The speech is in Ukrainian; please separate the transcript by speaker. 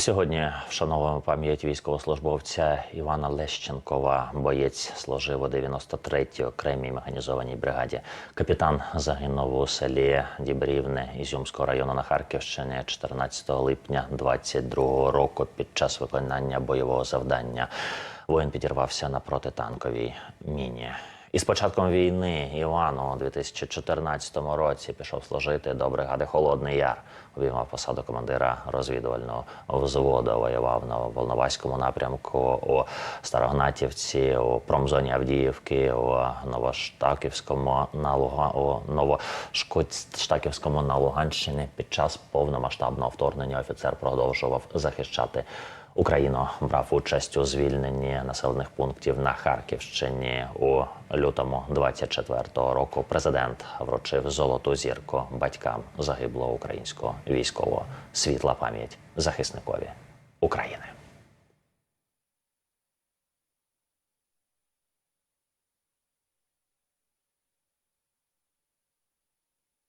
Speaker 1: Сьогодні вшановуємо пам'ять військовослужбовця Івана Лещенкова. Боєць служив у 93-й окремій механізованій бригаді. Капітан загинув у селі Дібрівне Ізюмського району на Харківщині 14 липня 22 року під час виконання бойового завдання. Воїн підірвався на протитанковій міні. І з початком війни Іван у 2014 році пішов служити до бригади Холодний Яр. Обіймав посаду командира розвідувального взводу. Воював на Волноваському напрямку у Старогнатівці, у промзоні Авдіївки, у Новоштаківському на Луга... у Новоштаківському на Луганщині. Під час повномасштабного вторгнення офіцер продовжував захищати Україну брав участь у звільненні населених пунктів на Харківщині у лютому 24-го року. Президент вручив золоту зірку батькам загиблого українського військового світла пам'ять захисникові України.